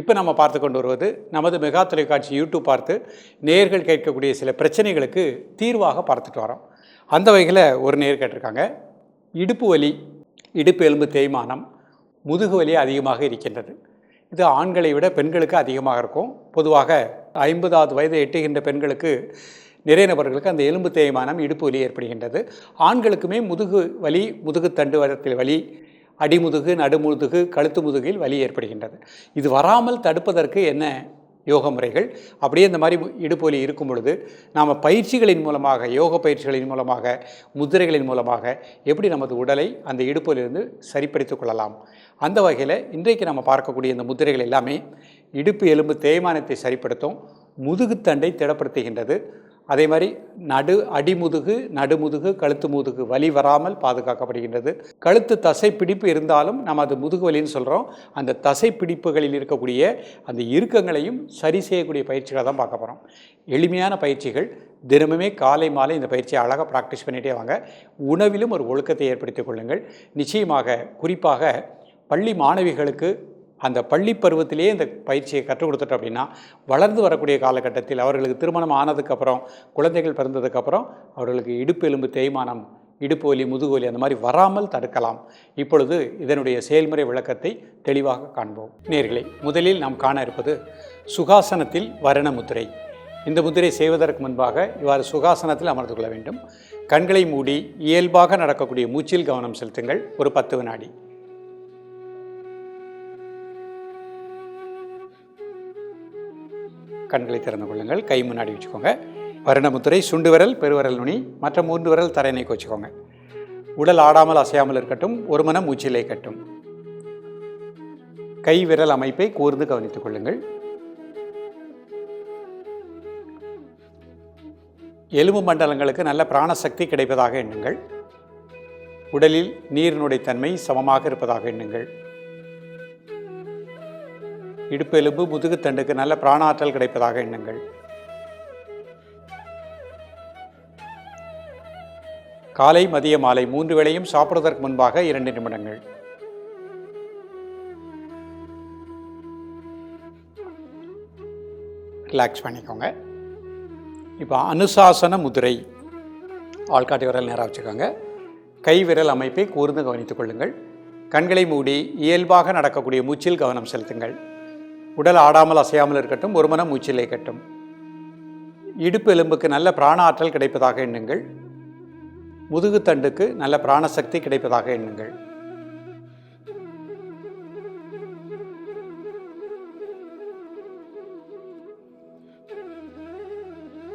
இப்போ நம்ம பார்த்து கொண்டு வருவது நமது மெகா தொலைக்காட்சி யூடியூப் பார்த்து நேர்கள் கேட்கக்கூடிய சில பிரச்சனைகளுக்கு தீர்வாக பார்த்துட்டு வரோம். அந்த வகையில் ஒரு நேர் கேட்டிருக்காங்க. இடுப்பு வலி இடுப்பு எலும்பு தேய்மானம் முதுகு வலி அதிகமாக இருக்கின்றது. இது ஆண்களை விட பெண்களுக்கு அதிகமாக இருக்கும். பொதுவாக ஐம்பதாவது வயதை எட்டுகின்ற பெண்களுக்கு நிறைய நபர்களுக்கு அந்த எலும்பு தேய்மானம் இடுப்பு வலி ஏற்படுகின்றது. ஆண்களுக்குமே முதுகு வலி முதுகு தண்டு வரத்தில் வலி அடிமுதுகு நடுமுதுகு கழுத்து முதுகில் வலி ஏற்படுகின்றது. இது வராமல் தடுப்பதற்கு என்ன யோக முறைகள்? அப்படியே இந்த மாதிரி இடுப்பொலி இருக்கும் பொழுது நாம் பயிற்சிகளின் மூலமாக யோக பயிற்சிகளின் மூலமாக முத்திரைகளின் மூலமாக எப்படி நமது உடலை அந்த இடுப்பிலிருந்து சரிப்படுத்திக் கொள்ளலாம்? அந்த வகையில் இன்றைக்கு நம்ம பார்க்கக்கூடிய இந்த முத்திரைகள் எல்லாமே இடுப்பு எலும்பு தேய்மானத்தை சரிப்படுத்தும் முதுகுத்தண்டை திடப்படுத்துகின்றது. அதே மாதிரி நடு அடிமுதுகு நடுமுதுகு கழுத்து முதுகு வலி வராமல் பாதுகாக்கப்படுகின்றது. கழுத்து தசை பிடிப்பு இருந்தாலும் நம்ம அது முதுகு வலின்னு சொல்கிறோம் அந்த தசை பிடிப்புகளில் இருக்கக்கூடிய அந்த இறுக்கங்களையும் சரி செய்யக்கூடிய பயிற்சிகளை தான் பார்க்க போகிறோம் எளிமையான பயிற்சிகள். தினமுமே காலை மாலை இந்த பயிற்சியை அழகாக ப்ராக்டிஸ் பண்ணிகிட்டே வாங்க. உணவிலும் ஒரு ஒழுக்கத்தை ஏற்படுத்திக் கொள்ளுங்கள். நிச்சயமாக குறிப்பாக பள்ளி மாணவிகளுக்கு அந்த பள்ளி பருவத்திலேயே இந்த பயிற்சியை கற்றுக் கொடுத்துட்டோம் அப்படின்னா வளர்ந்து வரக்கூடிய காலகட்டத்தில் அவர்களுக்கு திருமணம் ஆனதுக்கப்புறம் குழந்தைகள் பிறந்ததுக்கப்புறம் அவர்களுக்கு இடுப்பு எலும்பு தேய்மானம் இடுப்பு வலி முதுகு வலி அந்த மாதிரி வராமல் தடுக்கலாம். இப்பொழுது இதனுடைய செயல்முறை விளக்கத்தை தெளிவாக காண்போம். நேர்களை முதலில் நாம் காண இருப்பது சுகாசனத்தில் வரண முத்திரை. இந்த முத்திரை செய்வதற்கு முன்பாக இவ்வாறு சுகாசனத்தில் அமர்ந்து கொள்ள வேண்டும். கண்களை மூடி இயல்பாக நடக்கக்கூடிய மூச்சில் கவனம் செலுத்துங்கள். ஒரு பத்து வினாடி. கண்களை திறந்து கொள்ளுங்கள். கை முன்னாடி வச்சுக்கோங்க. வருணமுத்திரை சுண்டு விரல் பெருவரல் நுனி மற்ற மூன்று விரல் தரையினை வச்சுக்கோங்க உடல் ஆடாமல் அசையாமல் இருக்கட்டும் ஒரு மனம் மூச்சிலே கட்டும். கை விரல் அமைப்பை கூர்ந்து கவனித்துக் கொள்ளுங்கள். எலும்பு மண்டலங்களுக்கு நல்ல பிராணசக்தி கிடைப்பதாக எண்ணுங்கள். உடலில் நீரினுடைய தன்மை சமமாக இருப்பதாக எண்ணுங்கள். இடுப்பெலும்பு முதுகுத்தண்டுக்கு நல்ல பிராணாற்றல் கிடைப்பதாக எண்ணுங்கள். காலை மதிய மாலை மூன்று வேளையும் சாப்பிடுவதற்கு முன்பாக இரண்டு நிமிடங்கள். ரிலாக்ஸ் பண்ணிக்கோங்க. இப்போ அனுசாசன முதிரை. ஆள்காட்டி விரல் நேராக வச்சுக்கோங்க. கை விரல் அமைப்பை கூர்ந்து கவனித்துக் கொள்ளுங்கள். கண்களை மூடி இயல்பாக நடக்கக்கூடிய மூச்சில் கவனம் செலுத்துங்கள். உடல் ஆடாமல் அசையாமல் இருக்கட்டும் ஒரு மனம் மூச்சிலே கட்டும். இடுப்பு எலும்புக்கு நல்ல பிராண ஆற்றல் கிடைப்பதாக எண்ணுங்கள். முதுகுத்தண்டுக்கு நல்ல பிராணசக்தி கிடைப்பதாக எண்ணுங்கள்.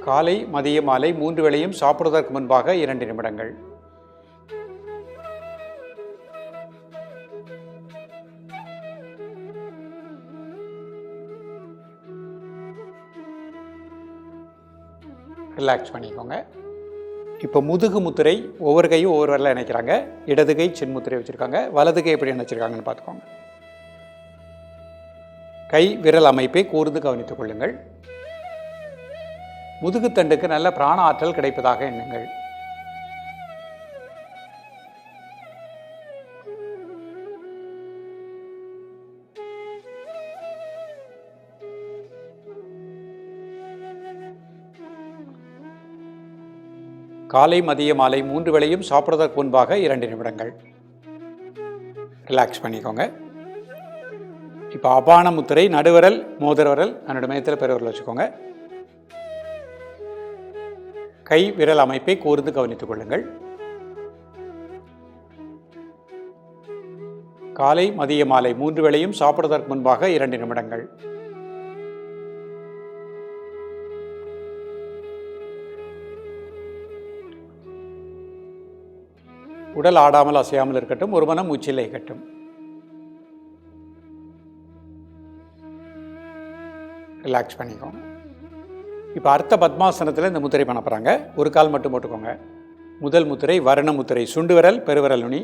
காலை மதிய மாலை மூன்று வேளையும் சாப்பிடுவதற்கு முன்பாக இரண்டு நிமிடங்கள். ரிலாக்ஸ் பண்ணிக்கோங்க. இப்போ முதுகு முத்திரை ஒவ்வொரு கையும் ஒவ்வொரு வரல இணைக்கிறாங்க. இடது கை சின்முத்திரை வச்சுருக்காங்க. வலது கை எப்படி இணைச்சிருக்காங்கன்னு பார்த்துக்கோங்க. கை விரல் அமைப்பை கூர்ந்து கவனித்துக் கொள்ளுங்கள். முதுகுத்தண்டுக்கு நல்ல பிராண ஆற்றல் கிடைப்பதாக எண்ணுங்கள். காலை மதிய மாலை மூன்று வேளையும் சாப்பிடுவதற்கு முன்பாக இரண்டு நிமிடங்கள். ரிலாக்ஸ் பண்ணிக்கோங்க. இப்போ அபான முத்திரை நடுவரல் மோதிர விரல் அதனோட மையத்தில் பெருவரல் வச்சுக்கோங்க. கை விரல் அமைப்பை கூர்ந்து கவனித்துக் கொள்ளுங்கள். காலை மதிய மாலை மூன்று வேளையும் சாப்பிடுவதற்கு முன்பாக இரண்டு நிமிடங்கள். உடல் ஆடாமல் அசையாமல் இருக்கட்டும் ஒரு மனம் மூச்சில் கட்டும் ரிலாக்ஸ் பண்ணிக்கோங்க. இப்போ அர்த்த பத்மாசனத்தில் இந்த முத்திரை பண்ண போகிறாங்க ஒரு கால் மட்டும் போட்டுக்கோங்க. முதல் முத்திரை வர்ண முத்திரை சுண்டு விரல் பெருவிரல் நுனி.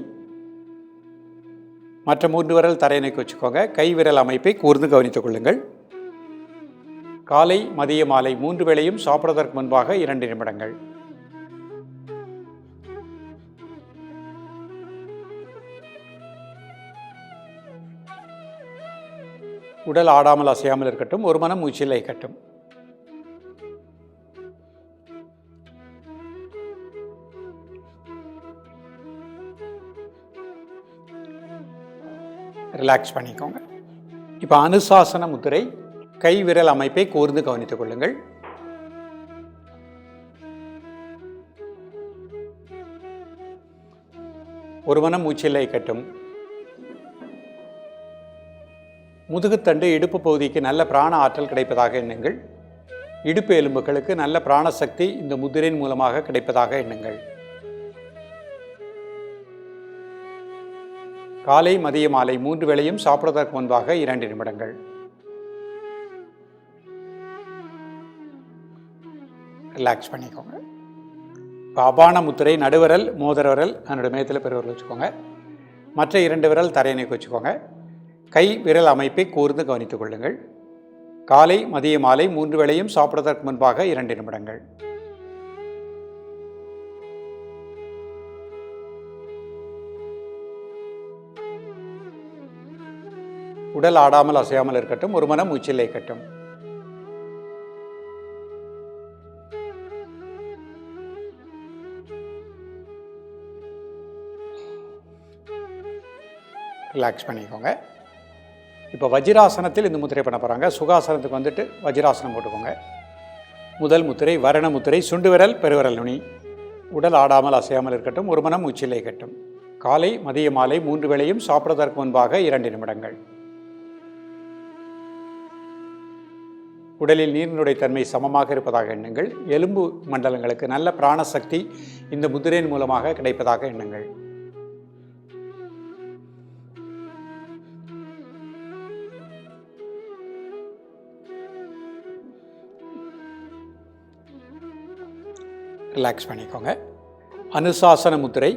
மற்ற மூன்று விரல் தரையணைக்கு வச்சுக்கோங்க. கை விரல் அமைப்பை கூர்ந்து கவனித்துக் கொள்ளுங்கள். காலை மதிய மாலை மூன்று வேளையும் சாப்பிடுவதற்கு முன்பாக இரண்டு நிமிடங்கள். உடல் ஆடாமல் அசையாமல் இருக்கட்டும் ஒரு மனம் மூச்சில் இயக்கட்டும் ரிலாக்ஸ் பண்ணிக்கோங்க. இப்போ அனுசாசன முத்திரை கை விரல் அமைப்பை கூர்ந்து கவனித்துக் கொள்ளுங்கள். ஒரு மனம் மூச்சில் இயக்கட்டும் முதுகுத்தண்டு இடுப்பு பகுதிக்கு நல்ல பிராண ஆற்றல் கிடைப்பதாக எண்ணுங்கள். இடுப்பு எலும்புகளுக்கு நல்ல பிராணசக்தி இந்த முதிரின் மூலமாக கிடைப்பதாக எண்ணுங்கள். காலை மதிய மாலை மூன்று வேளையும் சாப்பிடுவதற்கு முன்பாக இரண்டு நிமிடங்கள். ரிலாக்ஸ் பண்ணிக்கோங்க. இப்போ அபான முத்திரை நடுவிரல் மோதிர விரல் அதனுடைய மேத்தில் பெருவர் வச்சுக்கோங்க. மற்ற இரண்டு விரல் தரையணைக்கு வச்சுக்கோங்க. கை விரல் அமைப்பை கூர்ந்து கவனித்துக் கொள்ளுங்கள். காலை மதிய மாலை மூன்று வேளையும் சாப்பிடுவதற்கு முன்பாக இரண்டு நிமிடங்கள். உடல் ஆடாமல் அசையாமல் இருக்கட்டும் ஒரு மனம் மூச்சில் கட்டும் ரிலாக்ஸ் பண்ணிக்கோங்க. இப்போ வஜ்ராசனத்தில் இந்த முத்திரை பண்ண போகிறாங்க சுகாசனத்துக்கு வந்துட்டு வஜிராசனம் போட்டுக்கோங்க. முதல் முத்திரை வரண முத்திரை சுண்டு விரல் பெருவிரல் நுனி. உடல் ஆடாமல் அசையாமல் இருக்கட்டும் ஒரு மனம் உச்சிலை கட்டும் காலை மதிய மாலை மூன்று வேளையும் சாப்பிடுவதற்கு முன்பாக இரண்டு நிமிடங்கள். உடலில் நீரினுடைய தன்மை சமமாக இருப்பதாக எண்ணுங்கள். எலும்பு மண்டலங்களுக்கு நல்ல பிராணசக்தி இந்த முதிரையின் மூலமாக கிடைப்பதாக எண்ணுங்கள். ரிலாக்ஸ் பண்ணிக்கோங்க. அனுசாசன முத்திரை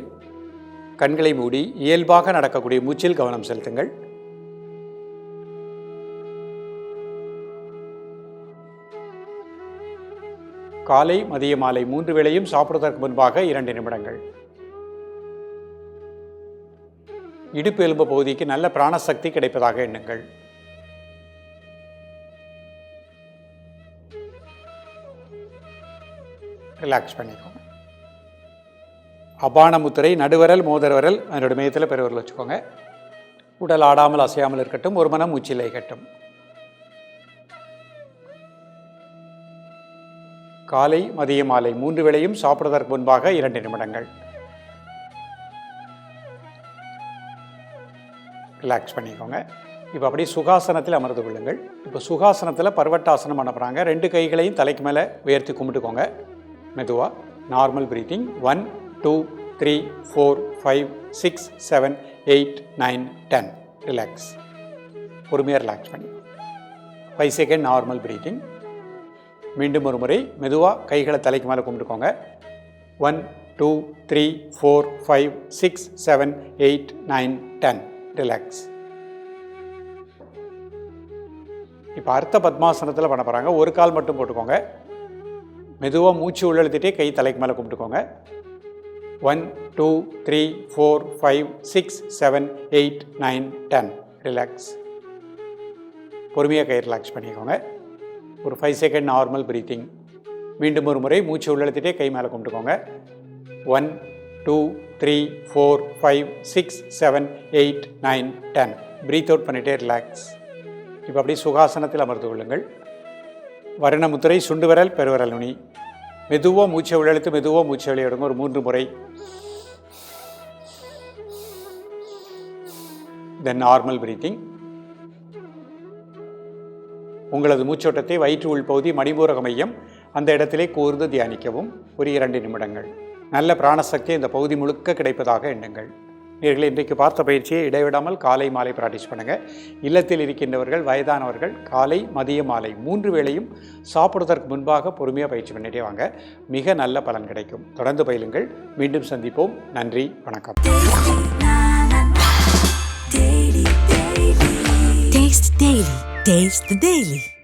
கண்களை மூடி இயல்பாக நடக்கக்கூடிய மூச்சில் கவனம் செலுத்துங்கள். காலை மதிய மாலை மூன்று வேளையும் சாப்பிடுவதற்கு முன்பாக இரண்டு நிமிடங்கள். இடுப்பு எலும்பு பகுதிக்கு நல்ல பிராணசக்தி கிடைப்பதாக எண்ணுங்கள். ரிலாக்ஸ் பண்ணிக்கோங்க. அபான முத்திரை நடுவரல் மோதரவரல் அதனோட மையத்தில் பெருவரல் வச்சுக்கோங்க. உடல் ஆடாமல் அசையாமல் இருக்கட்டும் ஒரு மனம் உச்சிலை கட்டும் காலை மதிய மாலை மூன்று வேளையும் சாப்பிடுவதற்கு முன்பாக இரண்டு நிமிடங்கள். ரிலாக்ஸ் பண்ணிக்கோங்க. இப்போ அப்படியே சுகாசனத்தில் அமர்ந்து கொள்ளுங்கள். இப்போ சுகாசனத்தில் பர்வட்டாசனம் பண்ண போகிறாங்க ரெண்டு கைகளையும் தலைக்கு மேலே உயர்த்தி கும்பிட்டுக்கோங்க. மெதுவாக normal breathing one two three four five six seven eight nine ten relax பொறுமையாக ரிலாக்ஸ் பண்ணி. ஃபைவ் செகண்ட் நார்மல் ப்ரீத்திங் மீண்டும் ஒரு முறை மெதுவாக கைகளை தலைக்கு மேலே கும்பிட்டுக்கோங்க. One two three four five six seven eight nine ten relax இப்போ அர்த்த பத்மாசனத்தில் பண்ண போகிறாங்க ஒரு கால் மட்டும் போட்டுக்கோங்க. மெதுவாக மூச்சு உள்ளழுத்திட்டே கை தலைக்கு மேலே கும்பிட்டுக்கோங்க one two three four five six seven eight nine ten relax பொறுமையாக கை ரிலாக்ஸ் பண்ணிக்கோங்க. ஒரு ஃபைவ் செகண்ட் நார்மல் ப்ரீத்திங் மீண்டும் ஒரு முறை மூச்சு உள்ளழுத்திட்டே கை மேலே கும்பிட்டுக்கோங்க one two three four five six seven eight nine ten breathe out பண்ணிகிட்டே ரிலாக்ஸ் இப்போ அப்படியே சுகாசனத்தில் அமர்ந்து கொள்ளுங்கள். வருணமுத்திரை சுண்டு விரல் பெருவிரல் நுனி மெதுவாக மூச்சை உள்ளெழுத்து மெதுவாக மூச்சை வெளியிடுங்க. ஒரு மூன்று முறை. தென் நார்மல் பிரீத்திங் உங்களது மூச்சோட்டத்தை வயிற்று உள்பகுதி மணிபூரக மையம் அந்த இடத்திலே கூர்ந்து தியானிக்கவும். ஒரு இரண்டு நிமிடங்கள். நல்ல பிராணசக்தி இந்த பகுதி முழுக்க கிடைப்பதாக எண்ணுங்கள். நேர்களை இன்றைக்கு பார்த்த பயிற்சியை இடைவிடாமல் காலை மாலை ப்ராக்டிஸ் பண்ணுங்கள் இல்லத்தில் இருக்கின்றவர்கள் வயதானவர்கள் காலை மதிய மாலை மூன்று வேளையும் சாப்பிடுவதற்கு முன்பாக பொறுமையாக பயிற்சி பண்ணிட்டே வாங்க. மிக நல்ல பலன் கிடைக்கும். தொடர்ந்து பயிலுங்கள். மீண்டும் சந்திப்போம். நன்றி வணக்கம். Taste the Daily.